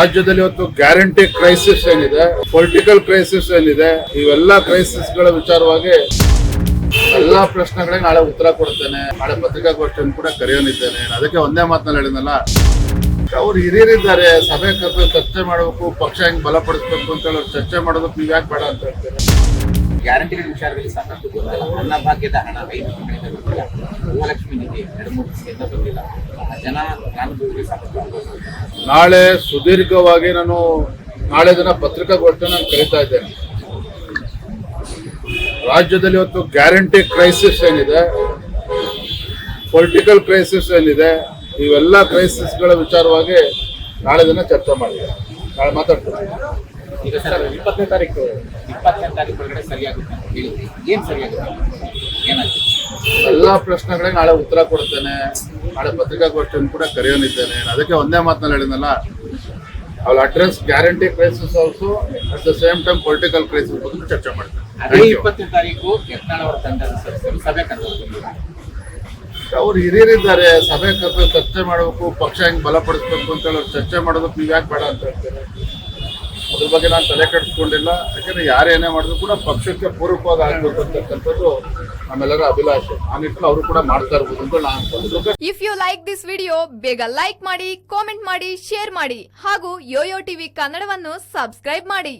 ರಾಜ್ಯದಲ್ಲಿ ಇವತ್ತು guarantee crisis ಏನಿದೆ, ಪೊಲಿಟಿಕಲ್ ಕ್ರೈಸಿಸ್ ಏನಿದೆ, ಇವೆಲ್ಲ ಕ್ರೈಸಿಸ್ಗಳ ವಿಚಾರವಾಗಿ ಎಲ್ಲಾ ಪ್ರಶ್ನೆಗಳಿಗೆ ನಾಳೆ ಉತ್ತರ ಕೊಡ್ತೇನೆ. ನಾಳೆ ಪತ್ರಿಕಾಗೋಷ್ಠಿಯನ್ನು ಕೂಡ ಕರೆಯೋನಿದ್ದೇನೆ. ಅದಕ್ಕೆ ಒಂದೇ ಮಾತನ್ನ ಹೇಳಿದ್ನಲ್ಲ, ಅವ್ರು ಹಿರಿಯರಿದ್ದಾರೆ, ಸಭೆ ಕರೆದು ಚರ್ಚೆ ಮಾಡಬೇಕು, ಪಕ್ಷ ಹೆಂಗ್ ಬಲಪಡಿಸ್ಬೇಕು ಅಂತ ಹೇಳಿ ಚರ್ಚೆ ಮಾಡೋದಕ್ಕೆ ನೀವ್ಯಾಕೆ ಬೇಡ ಅಂತ ಹೇಳ್ತೇನೆ ಗ್ಯಾರಂಟಿಗಳ ವಿಚಾರದಲ್ಲಿ ಸಾಕಷ್ಟು ಗೊತ್ತಿಲ್ಲ. ಅನ್ನ ಭಾಗ್ಯದ ಹಣ ತಿಂಗಳಿಂದ ಬಂದಿಲ್ಲ. ಗೃಹಲಕ್ಷ್ಮಿ ನಿಧಿ ಎರಡು ಮೂರು ದಿವಸದಿಂದ ಬಂದಿಲ್ಲ. ಜನ ಫಲಾನುಭವಿಗಳಿಗೆ ಸಾಕಷ್ಟು. ನಾಳೆ ಸುದೀರ್ಘವಾಗಿ ನಾನು ನಾಳೆ ದಿನ ಪತ್ರಿಕಾಗೋಷ್ಠಿಯನ್ನು ನಾನು ಕರೀತಾ ಇದ್ದೇನೆ. ರಾಜ್ಯದಲ್ಲಿ ಇವತ್ತು ಗ್ಯಾರಂಟಿ ಕ್ರೈಸಿಸ್ ಏನಿದೆ, ಪೊಲಿಟಿಕಲ್ ಕ್ರೈಸಿಸ್ ಏನಿದೆ, ಇವೆಲ್ಲ ಕ್ರೈಸಿಸ್ಗಳ ವಿಚಾರವಾಗಿ ನಾಳೆ ದಿನ ಚರ್ಚೆ ಮಾಡಿದೆ. ನಾಳೆ ಮಾತಾಡ್ತೀನಿ. ಈಗ ಸರ್ ಇಪ್ಪತ್ತನೇ ತಾರೀಕು ಇಪ್ಪತ್ತನೇ ತಾರೀಕು ಒಳಗಡೆ ಸರಿಯಾಗುತ್ತೆ ಏನ್ ಸರಿಯಾಗುತ್ತೆ? ಏನಾಗುತ್ತೆ? ಎಲ್ಲಾ ಪ್ರಶ್ನೆಗಳಿಗೆ ನಾಳೆ ಉತ್ತರ ಕೊಡ್ತೇನೆ. ನಾಳೆ ಪತ್ರಿಕಾಗೋಷ್ಠಿಯನ್ನು ಕೂಡ ಕರೆಯೋನಿದ್ದೇನೆ. ಅದಕ್ಕೆ ಒಂದೇ ಮಾತನ್ನ ಹೇಳಿದ್ನಲ್ಲ ಅವ್ರ address guarantee crisis also at the same time political crisis ಬಗ್ಗೆ ಚರ್ಚೆ ಮಾಡ್ತಾರೆ ಅದೇ. ಇಪ್ಪತ್ತನೇ ತಾರೀಕು ಯತ್ನಾಳ್ ಅವರ ತಂಡದ ಸದಸ್ಯರು ಸಭೆ ಕರೆದಿಲ್ಲ ಅವ್ರು ಹಿರಿಯರಿದ್ದಾರೆ ಸಭೆ ಕರೆದು ಚರ್ಚೆ ಮಾಡಬೇಕು ಪಕ್ಷ ಹೆಂಗ್ ಬಲಪಡಿಸ್ಬೇಕು ಅಂತ ಹೇಳಿ ಅವ್ರು ಚರ್ಚೆ ಮಾಡೋದಕ್ಕೆ ನೀವ್ ಯಾಕೆ ಬೇಡ ಅಂತ ಹೇಳ್ತೇನೆ ಅದ್ರ ಬಗ್ಗೆ ನಾನು ತಲೆ ಕೆಡಿಸ್ಕೊಂಡಿಲ್ಲ. ಯಾಕಂದ್ರೆ ಯಾರೇನೇ ಮಾಡಿದ್ರು ಕೂಡ ಪಕ್ಷಕ್ಕೆ ಪೂರಕವಾಗಿ ಆಗ್ಬೇಕು ಅಂತಕ್ಕಂಥದ್ದು ನಮ್ಮೆಲ್ಲರ ಅಭಿಲಾಷೆ. ಆ ನಿಟ್ಟಿನಲ್ಲಿ ಅವರು ಕೂಡ ಮಾಡ್ತಾ ಇರ್ಬೋದು ಅಂತ ನಾನು if you like this video ಬೇಗ ಲೈಕ್ ಮಾಡಿ ಕಾಮೆಂಟ್ ಮಾಡಿ ಶೇರ್ ಮಾಡಿ ಹಾಗೂ ಯೋಯೋ ಟಿವಿ ಕನ್ನಡವನ್ನು ಸಬ್ಸ್ಕ್ರೈಬ್ ಮಾಡಿ.